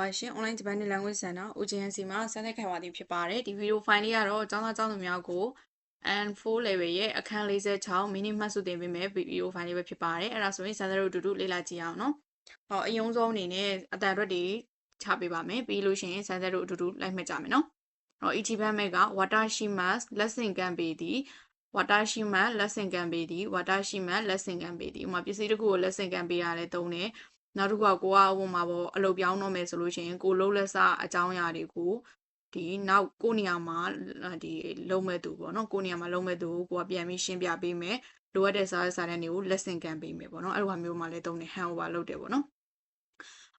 ပါရှင် online Japanese language center OJNC မှာဆန်းသက်ခံပါသည်ဖြစ်ပါတယ်ဒီဗီဒီယိုဖိုင်လေးကတော့ကျောင်းသားကျောင်းသူများကို N4 level ရဲ့အခန်း46 mini မှတ်စုတင်ပေးမယ်ဗီဒီယိုဖိုင်လေးပဲဖြစ်ပါတယ်အဲ့ဒါဆိုရင်ဆန်းသက်တို့အတူတူလေ့လာကြည့်အောင်နော်ဟောအယုံဆုံးအနေနဲ့အတန်အတွက်တွေချပေးပါမယ်ပြီးလို့ရှိရင်ဆန်းသက်တို့အတူတူလိုက်မှတ်ကြမယ်နော်ဟော ichiban me က watashimasu lesson ကန်ပေးသည် watashiman lesson ကန်ပေးသည် watashiman lesson ကန်ပေးသည်ဥပမာပစ္စည်းတစ်ခုကို lesson ကန်ပေးရလဲတုံးတယ် နောက်တစ်ခုကကိုကဟိုမှာပေါ့အလုပ်ပြောင်းတော့မယ်ဆိုလို့ရှိရင်ကိုလုံးလက်စအကြောင်းအရာတွေကိုဒီနောက်ကိုနေရာမှာဒီလုံးမဲ့သူပေါ့နော်ကိုနေရာမှာလုံးမဲ့သူကိုကိုကပြန်ပြီးရှင်းပြပေးမယ်လိုအပ်တဲ့စာရေးစာတမ်းတွေကို lesson ကန်ပေးမယ်ပေါ့နော်အဲ့လိုဟာမျိုးမှာလည်းတုံးနေ hand over လုပ်တယ်ပေါ့နော်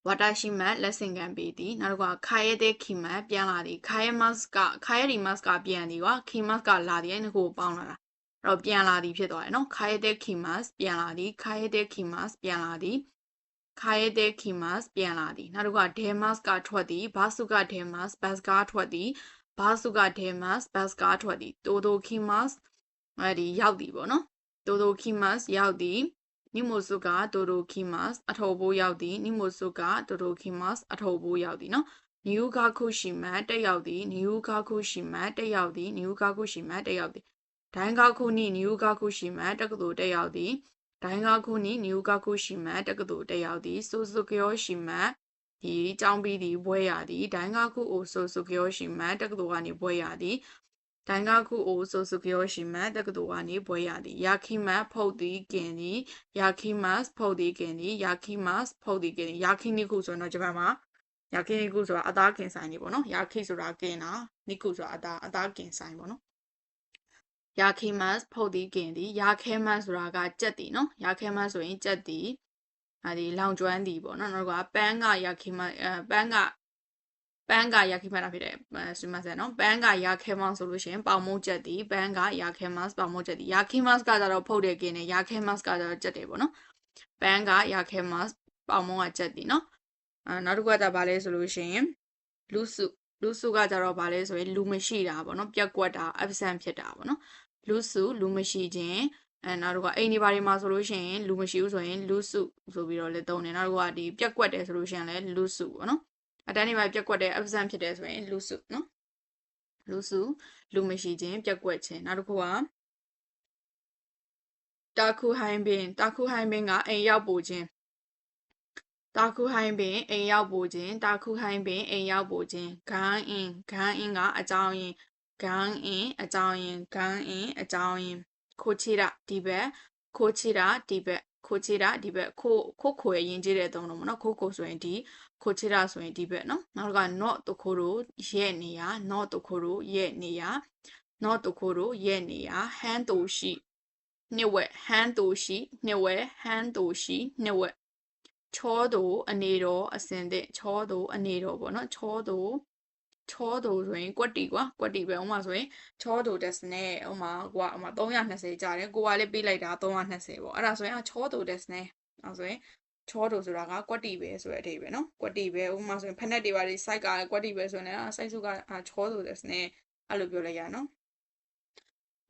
ဝါတာရှိမတ်လက်ဆင်ကန်ပေးသည်နောက်တစ်ခုကခါရဲတဲ့ခီမတ်ပြန်လာသည်ခါရဲမတ်ကခါရဲဒီမတ်ကပြန်သည်ကွာခီမတ်ကလာသည်အဲ့ဒါကိုပေါင်းလာတာအဲ့တော့ပြန်လာသည်ဖြစ်သွားတယ်နော်ခါရဲတဲ့ခီမတ်ပြန်လာသည်ခါရဲတဲ့ခီမတ်ပြန်လာသည် ခါရဲတဲ့ခီမတ်ပြန်လာသည်နောက်တစ်ခုကဒဲမတ်ကထွက်သည်ဘာစုကဒဲမတ်ဘတ်ကထွက်သည်ဘာစုကဒဲမတ်ဘတ်ကထွက်သည်တိုတိုခီမတ်အဲ့ဒီရောက်သည်ပေါ့နော်တိုတိုခီမတ်ရောက်သည်နိမိုစုကတိုတိုခီမတ်အထောဘိုးရောက်သည်နိမိုစုကတိုတိုခီမတ်အထောဘိုးရောက်သည်နော်နီယူဂါခုရှိမတ်တက်ရောက်သည်နီယူဂါခုရှိမတ်တက်ရောက်သည်နီယူဂါခုရှိမတ်တက်ရောက်သည်ဒိုင်းဂါခုနိနီယူဂါခုရှိမတ်တက္ကသိုလ်တက်ရောက်သည် ဒိုင်းဂါခုနိနီယူဂါခုရှိမတ်တက္ကသိုလ်တက်ရောက်သည်ဆိုစုကယောရှိမတ်ဒီចောင်းပြီးသည်ဘွဲရသည်ဒိုင်းဂါခုအိုဆိုစုကယောရှိမတ်တက္ကသိုလ်ကနေဘွဲရသည်ဒိုင်ကခုအိုဆိုစုပြောရှိမတ်တက္ကသိုလ်ကနေဘွဲရသည်ယာခိမတ်ဖုတ်သည်ကင်သည်ယာခိမတ်ဖုတ်သည်ကင်သည်ယာခိမတ်ဖုတ်သည်ကင်သည်ယာခိနိခုဆိုတော့ဂျပန်မှာယာခိနိခုဆိုတာအသားကင်ဆိုင်နေပေါ့နော်ယာခိဆိုတာကင်တာနိခုဆိုတာအသားအသားကင်ဆိုင်ပေါ့နော် ရာခဲမတ်ဖုတ်တီးကင်ဒီရာခဲမတ်ဆိုတာကကြက်တီနော်ရာခဲမတ်ဆိုရင်ကြက်တီအဲဒီလောင်ကျွမ်းတီပေါ့နော်နောက်ကပန်းကရာခဲမတ်ပန်းကပန်းကရာခဲမတ်တာဖြစ်တယ်ဆီမဆန်နော်ပန်းကရာခဲမတ်ဆိုလို့ရှိရင်ပေါင်မုတ်ကြက်တီပန်းကရာခဲမတ်ပေါင်မုတ်ကြက်တီရာခဲမတ်ကကြတော့ဖုတ်တဲ့ကင်နဲ့ရာခဲမတ်ကကြတော့ကြက်တယ်ပေါ့နော်ပန်းကရာခဲမတ်ပေါင်မုတ်ကကြက်တီနော်အဲနောက်တစ်ခုကကြပါလဲဆိုလို့ရှိရင်လူစုလူစုကကြတော့ဗာလဲဆိုရင်လူမရှိတာဗောနော်ပြက်ကွက်တာ absent ဖြစ်တာဗောနော် လူစုလူမရှိခြင်းအဲနောက်တစ်ခုကအိမ်ဒီဘာတွေမှာဆိုလို့ရှိရင်လူမရှိဘူးဆိုရင်လူစုဆိုပြီးတော့လည်းသုံးတယ်နောက်တစ်ခုကဒီပြက်ကွက်တယ်ဆိုလို့ရှိရင်လည်းလူစုပေါ့နော်အတန်းနေမှာပြက်ကွက်တဲ့ absent ဖြစ်တယ်ဆိုရင်လူစုနော်လူစုလူမရှိခြင်းပြက်ကွက်ခြင်းနောက်တစ်ခုကတာခုဟိုင်းပင်တာခုဟိုင်းပင်ကအိမ်ရောက်ပို့ခြင်းတာခုဟိုင်းပင်အိမ်ရောက်ပို့ခြင်းတာခုဟိုင်းပင်အိမ်ရောက်ပို့ခြင်းဂန်းအင်းဂန်းအင်းကအကြောင်းရင်း ဂန်းအင်းအကြောင်းရင်းဂန်းအင်းအကြောင်းရင်းခိုချီတာဒီဘက်ခိုချီတာဒီဘက်ခိုချီတာဒီဘက်ခိုခိုခွေရင်ကြည့်တဲ့သုံးလုံးပေါ့နော်ခိုခိုဆိုရင်ဒီခိုချီတာဆိုရင်ဒီဘက်နော်နောက်က not တခိုရိုရဲ့နေရ not တခိုရိုရဲ့နေရ not တခိုရိုရဲ့နေရ hand တူရှိနှစ်ဝက် hand တူရှိနှစ်ဝက် hand တူရှိနှစ်ဝက်ချောတူအနေတော်အစင်တဲ့ချောတူအနေတော်ပေါ့နော်ချောတူ ချောတူဆိုရင်ကွက်တီကွာကွက်တီပဲဥမာဆိုရင်ချောတူတက်စနဲ့ဥမာကွာဥမာ320ကြာတယ်ကိုကလည်းပေးလိုက်တာ320ပေါ့အဲ့ဒါဆိုရင်ချောတူတက်စနဲ့အဲ့ဆိုရင်ချောတူဆိုတာကကွက်တီပဲဆိုတဲ့အဓိပ္ပာယ်နော်ကွက်တီပဲဥမာဆိုရင်ဖက်နက်တွေပါတွေ site ကကွက်တီပဲဆိုရင်လည်း site စုကချောတူတက်စနဲ့အဲ့လိုပြောလိုက်ရနော်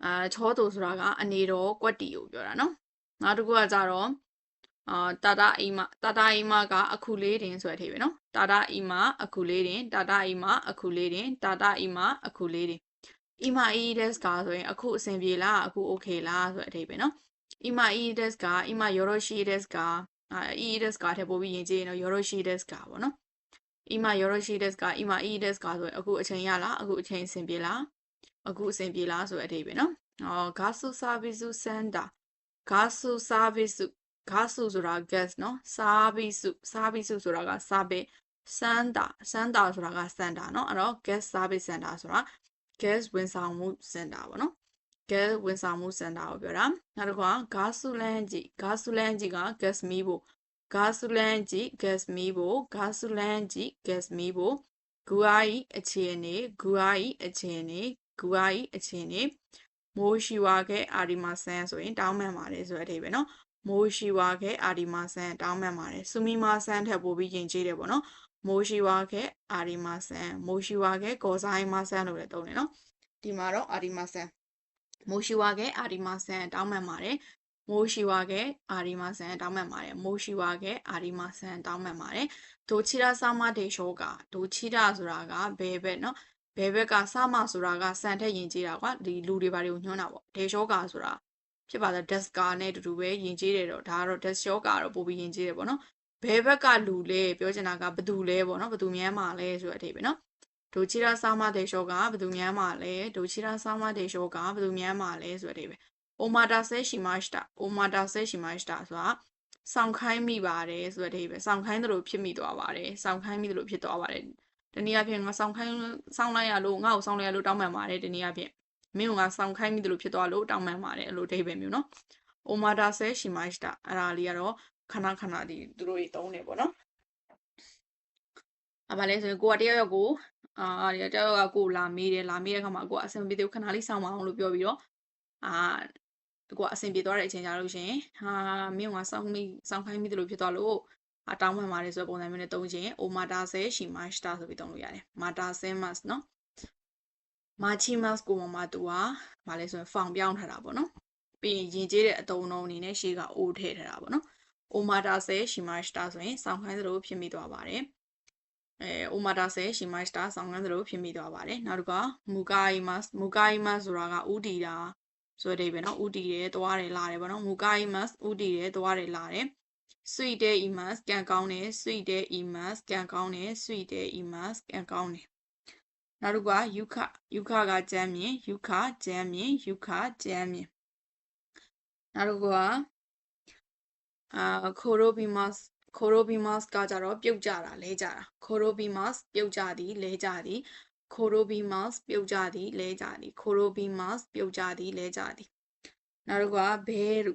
အာချောတူဆိုတာကအနေတော်ကွက်တီကိုပြောတာနော်နောက်တစ်ခုကကြတော့အာတာတာအိမ်မတာတာအိမ်မကအခုလေးတင်ဆိုတဲ့အထိပဲနော် တာတာအိမ်မအခုလေးတင်တာတာအိမ်မအခုလေးတင်တာတာအိမ်မအခုလေးတင်အီမာအီဒက်စ်ကဆိုရင်အခုအဆင်ပြေလားအခုโอเคလားဆိုတဲ့အထိပဲနော်အီမာအီဒက်စ်ကအီမာယောရိုရှိဒက်စ်ကအီဒက်စ်ကထည့်ပို့ပြီးရင်ကြည့်ရင်တော့ယောရိုရှိဒက်စ်ကပေါ့နော်အီမာယောရိုရှိဒက်စ်ကအီမာအီဒက်စ်ကဆိုရင်အခုအချိန်ရလားအခုအချိန်အဆင်ပြေလားအခုအဆင်ပြေလားဆိုတဲ့အထိပဲနော်အော်ဂါဆူဆာဗီဆူစန်တာဂါဆူဆာဗီဆူဂါစုဆိုတာ gas နော်စာဘိစုစာဘိစုဆိုတာကစာဘိ စန်တာစန်တာဆိုတာကစန်တာနော်အဲ့တော့ gas service center ဆိုတာ gas ဝန်ဆောင်မှုစင်တာပေါ့နော် gas ဝန်ဆောင်မှုစင်တာကိုပြောတာနောက်တစ်ခါဂါစုလန်ကြီးဂါစုလန်ကြီးက gas မီးဖို့ဂါစုလန်ကြီး gas မီးဖို့ဂါစုလန်ကြီး gas မီးဖို့ဂူအိုင်အခြေအနေဂူအိုင်အခြေအနေဂူအိုင်အခြေအနေမိုးရှိဝါခဲ့အာဒီမာဆန်ဆိုရင်တောင်းမှန်ပါတယ်ဆိုတဲ့အထိပဲเนาะမိုးရှိဝါခဲ့အာဒီမာဆန်တောင်းမှန်ပါတယ်ဆူမီမာဆန်ထက်ပိုပြီးယဉ်ကျေးတယ်ပေါ့နော် မိုးရှိဝါခဲ့အာဒီမာဆန်မိုးရှိဝါခဲ့ကောဇိုင်းမာဆန်လို့လည်းသုံးတယ်နော်ဒီမှာတော့အာဒီမာဆန်မိုးရှိဝါခဲ့အာဒီမာဆန်တောင်းမှန်ပါတယ်မိုးရှိဝါကအာရီမာဆန်တောင်းမှန်ပါတယ်မိုးရှိဝါကအာရီမာဆန်တောင်းမှန်ပါတယ်ဒိုချီရာဆာမဒေရှောကဒိုချီရာဆိုတာကဘယ်ဘက်နော်ဘယ်ဘက်ကဆာမဆိုတာကစံထက်ယဉ်ကျေးတာကွာဒီလူတွေဘာတွေကိုညွှန်းတာပေါ့ဒေရှောကဆိုတာဖြစ်ပါတော့ desk နဲ့အတူတူပဲယဉ်ကျေးတယ်တော့ဒါကတော့ desk shop ကတော့ပိုပြီးယဉ်ကျေးတယ်ပေါ့နော် ဘယ်ဘက်ကလူလဲပြောချင်တာကဘသူလဲပေါ့နော်ဘသူမြန်းမှာလဲဆိုတဲ့အထိပဲနော်ဒိုချီရာဆာမဒေရှောကဘသူမြန်းမှာလဲဒိုချီရာဆာမဒေရှောကဘသူမြန်းမှာလဲဆိုတဲ့အထိပဲအိုမာတာဆဲရှိမရှတာအိုမာတာဆဲရှိမရှတာဆိုတာစောင့်ခိုင်းမိပါတယ်ဆိုတဲ့အဓိပ္ပာယ်စောင့်ခိုင်းသလိုဖြစ်မိသွားပါတယ်စောင့်ခိုင်းမိသလိုဖြစ်သွားပါတယ်တနည်းအားဖြင့်ငါစောင့်ခိုင်းစောင့်လိုက်ရလို့ငါ့ကိုစောင့်လိုက်ရလို့တောင်းပန်ပါတယ်တနည်းအားဖြင့်မင်းကငါစောင့်ခိုင်းမိသလိုဖြစ်သွားလို့တောင်းပန်ပါတယ်အဲ့လိုအဓိပ္ပာယ်မျိုးနော်အိုမာတာဆဲရှိမရှတာအဲ့ဒါလေးကတော့ ခဏခဏဒီသူတို့တွေတုံးနေပေါ့နော်အပါလဲဆိုရင်ကိုကတယောက်ယောက်ကိုအာတယောက်ယောက်ကကိုလာမေးတယ်လာမေးတဲ့အခါမှာကိုကအဆင်ပြေသေးခဏလေးစောင့်ပါအောင်လို့ပြောပြီးတော့အာကိုကအဆင်ပြေသွားတဲ့အချိန်ကြလို့ရှိရင်ဟာမင်းကစောင်းမိစောင်းခိုင်းမိတယ်လို့ဖြစ်သွားလို့အတောင်းမှန်ပါတယ်ဆိုတဲ့ပုံစံမျိုးနဲ့သုံးခြင်းအိုမာတာဆဲရှိမရှတာဆိုပြီးသုံးလို့ရတယ်မာတာဆဲမတ်နော်မာချီမတ်ကိုမှမတူဟာမလဲဆိုရင်ဖောင်ပြောင်းထားတာပေါ့နော်ပြီးရင်ရင်ကျေးတဲ့အတုံးလုံးအနေနဲ့ရှေ့ကအိုးထည့်ထားတာပေါ့နော် omada se shimashita ဆိုရင်ဆောင်းခိုင်းသလိုဖြစ်မိသွားပါတယ်အဲ omada se shimashita ဆောင်းခိုင်းသလိုဖြစ်မိသွားပါတယ်နောက်တစ်ခါ mukaimas mukaimas ဆိုတာကဥတီတာဆိုတဲ့အဓိပ္ပာယ်နော်ဥတီတယ်သွားတယ်လာတယ်ပေါ့နော် mukaimas ဥတီတယ်သွားတယ်လာတယ် sweet တဲ့ imas ကံကောင်းတယ် sweet တဲ့ imas ကံကောင်းတယ် sweet တဲ့ imas ကံကောင်းတယ်နောက်တစ်ခုကယူခယူခကကျမ်းမြင်ယူခကျမ်းမြင်ယူခကျမ်းမြင်နောက်တစ်ခုက အာခိုရိုဘီမတ်ခိုရိုဘီမတ်ကကြတော့ပြုတ်ကြတာလဲကြတာခိုရိုဘီမတ်ပြုတ်ကြသည်လဲကြသည်ခိုရိုဘီမတ်ပြုတ်ကြသည်လဲကြသည်ခိုရိုဘီမတ်ပြုတ်ကြသည်လဲကြသည်နောက်တစ်ခုကဘဲရူ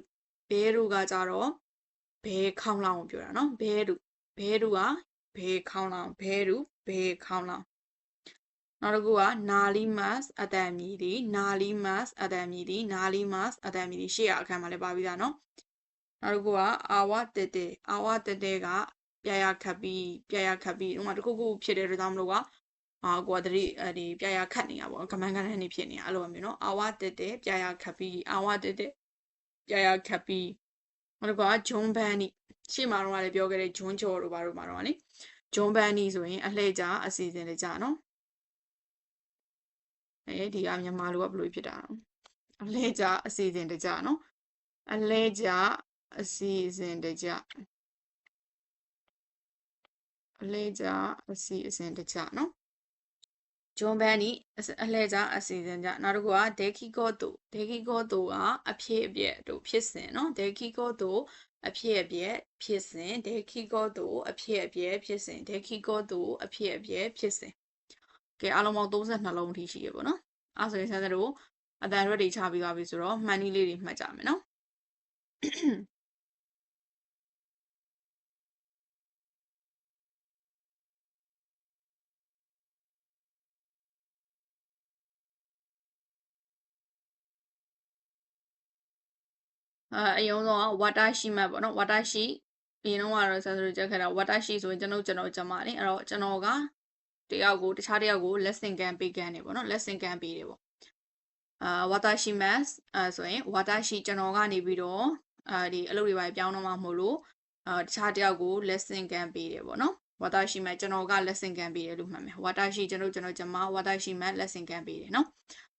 ဘဲရူကကြတော့ဘဲခေါင်းလောင်းကိုပြောတာနော်ဘဲရူဘဲရူကဘဲခေါင်းလောင်းဘဲရူဘဲခေါင်းလောင်းနောက်တစ်ခုကနာလီမတ်အတန်မြည်သည်နာလီမတ်အတန်မြည်သည်နာလီမတ်အတန်မြည်သည်ရှေ့ရအခန်းမှာလည်းပါပြီးသားနော် နောက်တစ်ခုကအာဝတေတေအာဝတေတေကပြရခတ်ပြီးပြရခတ်ပြီးဥမာတစ်ခုခုဖြစ်တဲ့အတွက်ကြောင့်မလို့ကအာကိုကတတိအဲဒီပြရခတ်နေတာပေါ့ကမန်းကန်းနေဖြစ်နေတာအဲ့လိုမျိုးနော်အာဝတေတေပြရခတ်ပြီးအာဝတေတေပြရခတ်ပြီးနောက်တစ်ခုကဂျွန်ဘန်နီရှေ့မှာတော့လည်းပြောခဲ့တဲ့ဂျွန်ချော်တို့ဘာတို့မှာတော့နိဂျွန်ဘန်နီဆိုရင်အလှည့်ကြအစီအစဉ်လေးကြနော်အဲဒီကမြန်မာလိုကဘယ်လိုဖြစ်တာလဲအလဲကြအစီအစဉ်တကြနော်အလဲကြ အစီအစဉ်တကြအလဲကြအစီအစဉ်တကြနော်ဂျွန်ဘန်နီအလှည့်ကြအစီအစဉ်ကြနောက်တစ်ခုကဒေခီကောတိုဒေခီကောတိုကအဖြစ်အပျက်တို့ဖြစ်စဉ်နော်ဒေခီကောတိုအဖြစ်အပျက်ဖြစ်စဉ်ဒေခီကောတိုအဖြစ်အပျက်ဖြစ်စဉ်ဒေခီကောတိုအဖြစ်အပျက်ဖြစ်စဉ်ကဲအားလုံးပေါင်း32လုံးအထိရှိရပေါ့နော်အဲ့ဆိုရင်ဆန်းတို့အတန်ရွက်တွေချပြီးသွားပြီဆိုတော့မှန်နည်းလေးတွေမှတ်ကြမယ်နော် အဲအယုံဆုံးကဝါတာရှိမှတ်ပေါ့နော်ဝါတာရှိအရင်တော့ကတော့ဆန်းတို့ကြက်ခဲ့တာဝါတာရှိဆိုရင်ကျွန်တော်ကျွန်တော်ကြမှာလေအဲ့တော့ကျွန်တော်ကတယောက်ကိုတခြားတယောက်ကို lesson ကန်ပေးကန်နေပေါ့နော် lesson ကန်ပေးတယ်ပေါ့အာဝါတာရှိမတ်အဲဆိုရင်ဝါတာရှိကျွန်တော်ကနေပြီးတော့အာဒီအလုပ်တွေပါပြောင်းတော့မှမဟုတ်လို့အာတခြားတယောက်ကို lesson ကန်ပေးတယ်ပေါ့နော်ဝါတာရှိမတ်ကျွန်တော်က lesson ကန်ပေးတယ်လို့မှတ်မယ်ဝါတာရှိကျွန်တော်ကျွန်တော်ကျွန်မဝါတာရှိမတ် lesson ကန်ပေးတယ်နော်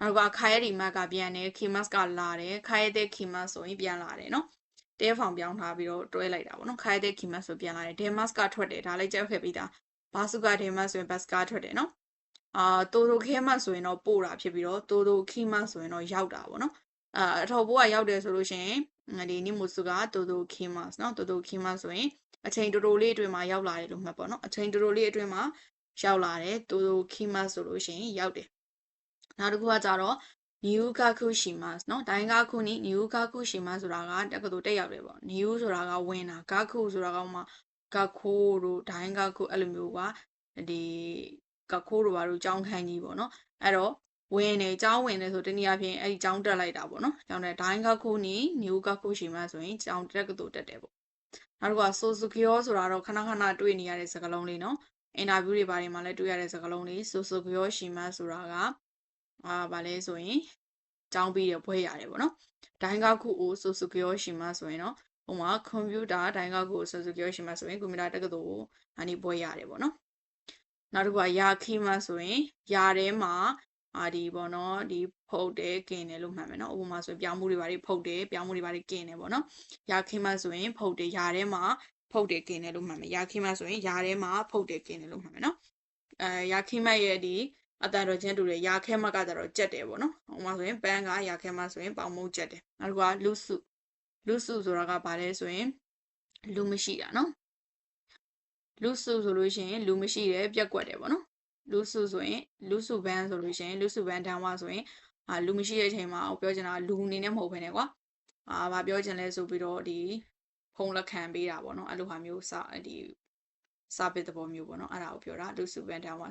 နောက်ကခါရဲဒီမတ်ကပြန်တယ်ခီမတ်ကလာတယ်ခါရဲတဲ့ခီမတ်ဆိုရင်ပြန်လာတယ်နော်တဲဖောင်ပြောင်းထားပြီးတော့တွဲလိုက်တာပေါ့နော်ခါရဲတဲ့ခီမတ်ဆိုပြန်လာတယ်ဒဲမတ်ကထွက်တယ်ဒါလည်းကြောက်ခဲ့ပြီးသားဘာစုကဒဲမတ်ဆိုရင်ဘတ်စကားထွက်တယ်နော်အာတိုတိုခဲမဆိုရင်တော့ပို့တာဖြစ်ပြီးတော့တိုတိုခီမဆိုရင်တော့ရောက်တာပေါ့နော်အာအထောက်ဘိုးကရောက်တယ်ဆိုလို့ရှိရင်ဒီနိမိုစုကတိုတိုခီမနော်တိုတိုခီမဆိုရင်အချိန်တိုတိုလေးအတွင်းမှာရောက်လာတယ်လို့မှတ်ပေါ့နော်အချိန်တိုတိုလေးအတွင်းမှာရောက်လာတယ်တိုတိုခီမဆိုလို့ရှိရင်ရောက်တယ် နောက်တစ်ခုကကြတော့နီယူကာခုရှိမတ်နော်ဒိုင်းကာခုနီနီယူကာခုရှိမတ်ဆိုတာကတက္ကသိုလ်တက်ရောက်တယ်ပေါ့နီယူဆိုတာကဝင်တာကာခုဆိုတာကမှကာခိုးတို့ဒိုင်းကာခုအဲ့လိုမျိုးကဒီကာခိုးတို့ဘာတို့ចောင်းခန်းကြီးပေါ့နော်အဲ့တော့ဝင်နေចောင်းဝင်နေဆိုတနည်းအားဖြင့်အဲ့ဒီចောင်းတက်လိုက်တာပေါ့နော်ចောင်းတဲ့ဒိုင်းကာခုနီနီယူကာခုရှိမတ်ဆိုရင်ចောင်းတက္ကသိုလ်တက်တယ်ပေါ့နောက်တစ်ခုကဆိုဆူကီယောဆိုတာတော့ခဏခဏတွေ့နေရတဲ့စကားလုံးလေးနော်အင်တာဗျူးတွေဘာတွေမှာလည်းတွေ့ရတဲ့စကားလုံးလေးဆိုဆူကီယောရှိမတ်ဆိုတာက အာဗာလဲဆိုရင် ကျောင်းပြီးတဲ့ဘွဲရတယ်ပေါ့နော်ဒိုင်ကာခုကိုဆိုဆူကီယောရှိမှဆိုရင်တော့ဟိုမှာကွန်ပျူတာဒိုင်ကာခုကိုဆိုဆူကီယောရှိမှဆိုရင်ကွန်ပျူတာတက္ကသိုလ်ကိုအနိဘွဲရတယ်ပေါ့နော်နောက်တစ်ခုကယာခိမှဆိုရင်ယာထဲမှာအာဒီပေါ့နော်ဒီဖုတ်တယ်กินတယ်လို့မှတ်မယ်နော်ဥပမာဆိုရင်ပြောင်းမှုတွေဘာတွေဖုတ်တယ်ပြောင်းမှုတွေဘာတွေกินတယ်ပေါ့နော်ယာခိမှဆိုရင်ဖုတ်တယ်ယာထဲမှာဖုတ်တယ်กินတယ်လို့မှတ်မယ်ယာခိမှဆိုရင်ယာထဲမှာဖုတ်တယ်กินတယ်လို့မှတ်မယ်နော်အဲယာခိမှရဲ့ဒီ အတန်တော်ချင်းတူတယ်ရာခဲမကကြတော့ကြက်တယ်ပေါ့နော်။ဟိုမှာဆိုရင်ပန်းကရာခဲမဆိုရင်ပေါင်မုတ်ကြက်တယ်။နောက်တစ်ခုကလူစုလူစုဆိုတာကဘာလဲဆိုရင်လူမရှိတာနော်။လူစုဆိုလို့ရှိရင်လူမရှိတယ်ပြက်ကွက်တယ်ပေါ့နော်။လူစုဆိုရင်လူစုဘန်းဆိုလို့ရှိရင်လူစုဘန်းတန်းဝဆိုရင်အာလူမရှိတဲ့အချိန်မှာပြောချင်တာလူအနေနဲ့မဟုတ်ဘဲနဲ့ကွာ။အာဘာပြောချင်လဲဆိုပြီးတော့ဒီဖုံးလက်ခံပေးတာပေါ့နော်။အဲ့လိုဟာမျိုးစဒီစာပစ်တဲ့ပုံမျိုးပေါ့နော်။အဲ့ဒါကိုပြောတာလူစုဘန်းတန်းဝ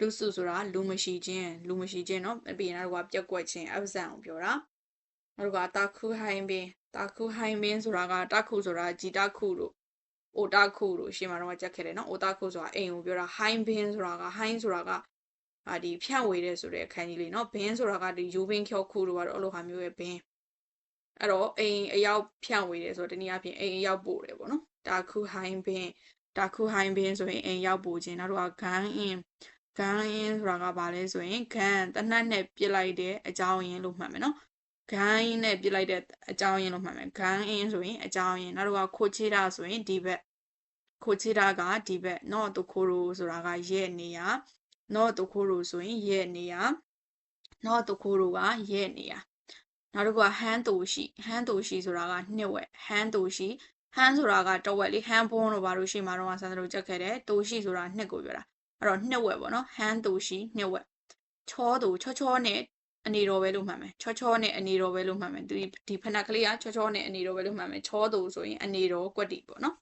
လူစုဆိုတာလူမရှိခြင်းလူမရှိခြင်းเนาะပြီးရင်တော့ပြက်ကွက်ခြင်းအပစံကိုပြောတာနောက်တော့တာခုဟိုင်းပင်တာခုဟိုင်းပင်ဆိုတာကတာခုဆိုတာဂျီတာခုတို့အိုတာခုတို့ရှင်းမှာတော့ကြက်ခဲ့တယ်เนาะအိုတာခုဆိုတာအိမ်ကိုပြောတာဟိုင်းပင်ဆိုတာကဟိုင်းဆိုတာကအာဒီဖြန့်ဝေတဲ့ဆိုတဲ့အခန်းကြီးလေးเนาะဘင်းဆိုတာကဒီယူဘင်းခေါခုတို့ကတော့အဲ့လိုဟာမျိုးရဲ့ဘင်းအဲ့တော့အိမ်အရောက်ဖြန့်ဝေတယ်ဆိုတော့တနည်းအားဖြင့်အိမ်အရောက်ပို့တယ်ပေါ့နော်တာခုဟိုင်းပင်တာခုဟိုင်းပင်ဆိုရင်အိမ်ရောက်ပို့ခြင်းနောက်တော့ဂန်းအင်း ဂန်းရင်းဆိုတာကဘာလဲဆိုရင်ဂန်းတနတ်နဲ့ပြစ်လိုက်တဲ့အကြောင်းရင်းလို့မှတ်မယ်နော်ဂန်းရင်းနဲ့ပြစ်လိုက်တဲ့အကြောင်းရင်းလို့မှတ်မယ်ဂန်းရင်းဆိုရင်အကြောင်းရင်းနောက်တော့ခိုချေတာဆိုရင်ဒီဘက်ခိုချေတာကဒီဘက်နော်တခိုရိုဆိုတာကရဲ့နေရနော်တခိုရိုဆိုရင်ရဲ့နေရနော်တခိုရိုကရဲ့နေရနောက်တစ်ခုကဟန်တူရှိဟန်တူရှိဆိုတာကနှစ်ဝက်ဟန်တူရှိဟန်ဆိုတာကတဝက်လေးဟန်ဘွန်းလို့ဘာလို့ရှိမှာတော့ဆန်တို့ကြက်ခဲ့တယ်တူရှိဆိုတာနှစ်ကိုပြောတာ အဲ့တော့နှစ်ဝက်ပေါ့နော်ဟန်တူရှိနှစ်ဝက်ချောတူချောချောနဲ့အနေတော်ပဲလို့မှတ်မယ်ချောချောနဲ့အနေတော်ပဲလို့မှတ်မယ်ဒီဒီဖနက်ကလေးကချောချောနဲ့အနေတော်ပဲလို့မှတ်မယ်ချောတူဆိုရင်အနေတော်ကွက်တီပေါ့နော်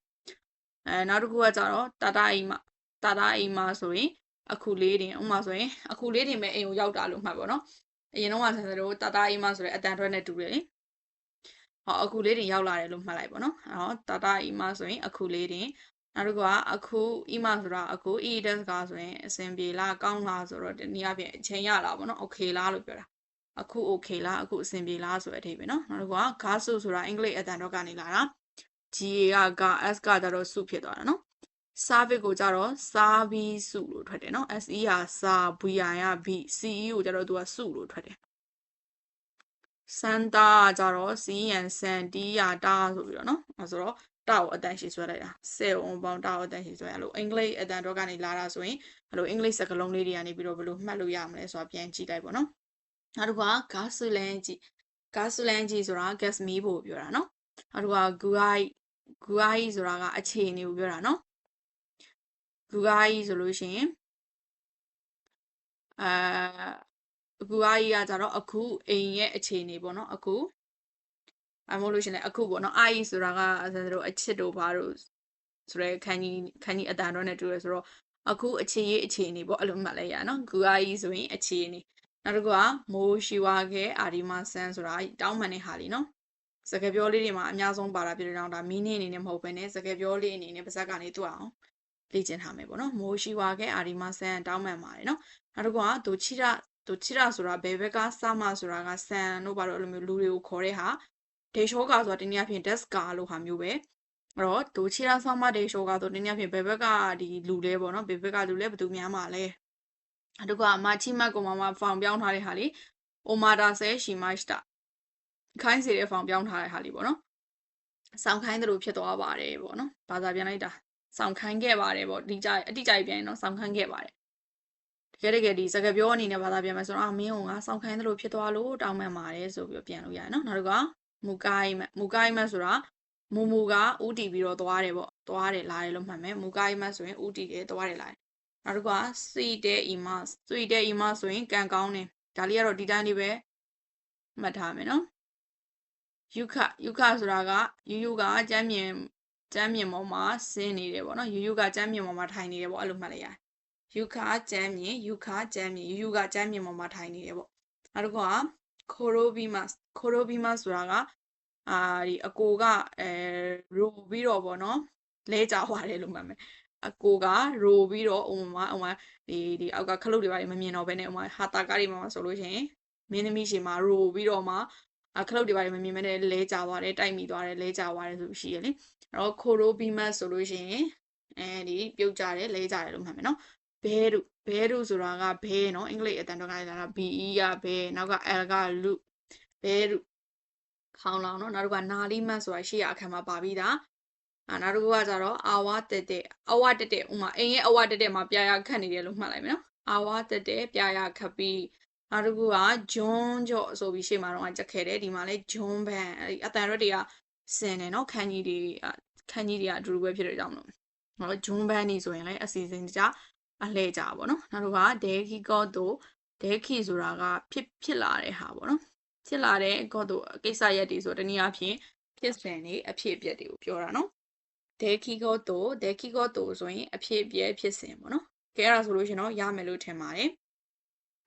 အဲနောက်တစ်ခုကကြတော့တာတာအိမ်မတာတာအိမ်မဆိုရင်အခုလေးတင်ဥမာဆိုရင်အခုလေးတင်ပဲအိမ်ကိုရောက်တာလို့မှတ်ပေါ့နော်အရင်တော့ကဆန်စတို့တာတာအိမ်မဆိုတဲ့အတန်ထွက်နဲ့တူတယ်လေဟောအခုလေးတင်ရောက်လာတယ်လို့မှတ်လိုက်ပေါ့နော်အဲ့တော့တာတာအိမ်မဆိုရင်အခုလေးတင် နောက်တစ်ခုကအခု ima ဆိုတာအခု ee test ကဆိုရင်အဆင်ပြေလားကောင်းလားဆိုတော့ဒီနေ့အပြင်အချိန်ရလားပေါ့နော် okay လားလို့ပြောတာအခု okay လားအခုအဆင်ပြေလားဆိုတဲ့အထိပဲနော်နောက်တစ်ခုက gasu ဆိုတာအင်္ဂလိပ်အတန်တော့ကနေလာတာ ga က s ကကြတော့စုဖြစ်သွားတာနော် service ကိုကြတော့ service လို့ထွက်တယ်နော် se ဟာ sa b i က b ce ကိုကြတော့သူကစုလို့ထွက်တယ် santa ကြတော့ c and santia တာဆိုပြီးတော့နော်အဲဆိုတော့ တာကိုအတန်ရှိဆွဲလိုက်တာဆယ်အောင်ပေါင်းတာကိုအတန်ရှိဆွဲအဲ့လိုအင်္ဂလိပ်အတန်တော့ကနေလာတာဆိုရင်အဲ့လိုအင်္ဂလိပ်စကားလုံးလေးတွေကနေပြီးတော့ဘယ်လိုမှတ်လို့ရမလဲဆိုတာပြန်ကြည့်လိုက်ပေါ့နော်နောက်တစ်ခါ gasoline gasoline ကြီးဆိုတာ gas မီးဖို့ပြောတာနော်နောက်တစ်ခါ guai guai ဆိုတာကအခြေအနေကိုပြောတာနော် guai ဆိုလို့ရှိရင်အာ guai ကကြတော့အခုအိမ်ရဲ့အခြေအနေပေါ့နော်အခု အမို့လို့ရှင်လဲအခုပေါ့နော်အာဤဆိုတာကအဲဆိုတော့အချစ်တို့ဘာတို့ဆိုရဲခန်းကြီးခန်းကြီးအတန်တော့နဲ့တူရဆိုတော့အခုအခြေရေးအခြေအနေပေါ့အဲ့လိုမှတ်လိုက်ရနော်ဂူအာဤဆိုရင်အခြေအနေနောက်တစ်ခုကမိုးရှိဝါခဲအာဒီမာဆန်ဆိုတာတောင်းမှန်တဲ့ဟာလीနော်စကားပြောလေးတွေမှာအများဆုံးပါတာပြတဲ့တော့ဒါမီးနေအနေနဲ့မဟုတ်ဘဲနဲ့စကားပြောလေးအနေနဲ့ပါဇက်ကနေတွေ့အောင်လေ့ကျင့်ထားမယ်ပေါ့နော်မိုးရှိဝါခဲအာဒီမာဆန်တောင်းမှန်ပါတယ်နော်နောက်တစ်ခုကဒိုချီရာဒိုချီရာဆိုတာဘယ်ဘက်ကစမဆိုတာကဆန်တို့ဘာလို့အဲ့လိုမျိုးလူတွေကိုခေါ်တဲ့ဟာ ဒေရှောကာဆိုတာတနည်းအားဖြင့် desk ကာလို့ဟာမျိုးပဲအဲ့တော့ဒိုချီရာဆောင်းမဒေရှောကာဆိုတနည်းအားဖြင့်ဘယ်ဘက်ကဒီလူလဲပေါ့နော်ဘယ်ဘက်ကလူလဲဘယ်သူများမှာလဲအတူကမာချီမတ်ကိုမမဖောင်ပြောင်းထားတဲ့ဟာလေးအိုမာတာဆဲရှီမတ်တာခိုင်းစီတဲ့ဖောင်ပြောင်းထားတဲ့ဟာလေးပေါ့နော်ဆောင်းခိုင်းတယ်လို့ဖြစ်သွားပါတယ်ပေါ့နော်ဘာသာပြန်လိုက်တာဆောင်းခိုင်းခဲ့ပါတယ်ပေါ့ဒီကြအတိကြပြန်နော်ဆောင်းခိုင်းခဲ့ပါတယ်တကယ်တကယ်ဒီစကားပြောအနေနဲ့ဘာသာပြန်မယ်ဆိုတော့အမင်းကငါဆောင်းခိုင်းတယ်လို့ဖြစ်သွားလို့တောင်းပန်ပါတယ်ဆိုပြီးပြန်လို့ရတယ်နော်နောက်တစ်ခါ မူကိုင်းမမူကိုင်းမဆိုတာမူမူကဥတီပြီးတော့သွားတယ်ပေါ့သွားတယ်လာတယ်လို့မှတ်မယ်မူကိုင်းမဆိုရင်ဥတီတယ်သွားတယ်လာတယ်နောက်တစ်ခုကစီတဲ့ imas စီတဲ့ imas ဆိုရင်ကံကောင်းတယ်ဒါလေးကတော့ဒီတိုင်းလေးပဲမှတ်ထားမယ်နော်ယုခယုခဆိုတာကယူယူကကျမ်းမြင်ကျမ်းမြင်ပေါ်မှာဆင်းနေတယ်ပေါ့နော်ယူယူကကျမ်းမြင်ပေါ်မှာထိုင်နေတယ်ပေါ့အဲ့လိုမှတ်လိုက်ရယူခကျမ်းမြင်ယူခကျမ်းမြင်ယူယူကကျမ်းမြင်ပေါ်မှာထိုင်နေတယ်ပေါ့နောက်တစ်ခုက ခိုရိုဘီမတ်ခိုရိုဘီမတ်ဆိုတာကအာဒီအကိုကအဲရိုပြီးတော့ဗောနော်လဲကြွားတယ်လို့မှတ်မယ်အကိုကရိုပြီးတော့ဥမာဥမာဒီဒီအောက်ကခလုတ်တွေပါမမြင်တော့ဘဲနဲ့ဥမာဟာတာကားတွေမှာဆိုလို့ရှိရင်မင်းသမီးရှင်မှာရိုပြီးတော့မှအခလုတ်တွေပါတယ်မမြင်မနဲ့လဲကြသွားတယ်တိုက်မိသွားတယ်လဲကြသွားတယ်ဆိုရှိရလေအဲ့တော့ခိုရိုဘီမတ်ဆိုလို့ရှိရင်အဲဒီပြုတ်ကြတယ်လဲကြတယ်လို့မှတ်မယ်နော် ဘဲတို့ဘဲတို့ဆိုတာကဘဲနော်အင်္ဂလိပ်အတန်တော့ကလည်းလာတာ BE ကဘဲနောက်က L ကလူဘဲတို့ခေါင်းလောင်နော်နောက်တစ်ခုကနာလီမတ်ဆိုတာရှေ့ရအခန်းမှာပါပြီးသားအာနောက်တစ်ခုကကြတော့အာဝတက်တဲ့အဝတက်တဲ့ဥမာအိမ်ရဲ့အဝတက်တဲ့မှာပြာရခတ်နေတယ်လို့မှတ်လိုက်မယ်နော်အာဝတက်တဲ့ပြာရခတ်ပြီးနောက်တစ်ခုကဂျွန်းကြော့ဆိုပြီးရှေ့မှာတော့ကြက်ခဲတယ်ဒီမှာလဲဂျွန်းဘန်အဲ့ဒီအတန်ရွက်တွေကစင်တယ်နော်ခန်းကြီးတွေအာခန်းကြီးတွေကအတူတူပဲဖြစ်တဲ့ကြောင့်မလို့ဟောဂျွန်းဘန်นี่ဆိုရင်လည်းအစီအစဉ်တကြ အလှည့်ကြပါဘောနော်နောက်တစ်ခုကဒဲခီကော့တို့ဒဲခီဆိုတာကဖြစ်ဖြစ်လာတဲ့ဟာပေါ့နော်ဖြစ်လာတဲ့ကော့တို့ကိစ္စရက်တွေဆိုတနည်းအားဖြင့်ဖြစ်စဉ်တွေအဖြစ်အပျက်တွေကိုပြောတာနော်ဒဲခီကော့တို့ဒဲခီကော့တို့ဆိုရင်အဖြစ်အပျက်ဖြစ်စဉ်ပေါ့နော်ကဲအဲ့ဒါဆိုလို့ရှင်တော့ရမယ်လို့ထင်ပါတယ်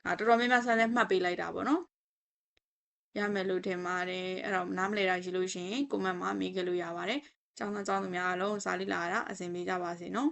အာတော်တော်များများဆန်းဆန်းမှတ်ပေးလိုက်တာပေါ့နော်ရမယ်လို့ထင်ပါတယ်အဲ့တော့နားမလဲတာရှိလို့ရှင်ကွန်မန့်မှာမေးခဲ့လို့ရပါတယ်ကျောင်းသားကျောင်းသူများအားလုံးစာလေးလာတာအဆင်ပြေကြပါစေနော်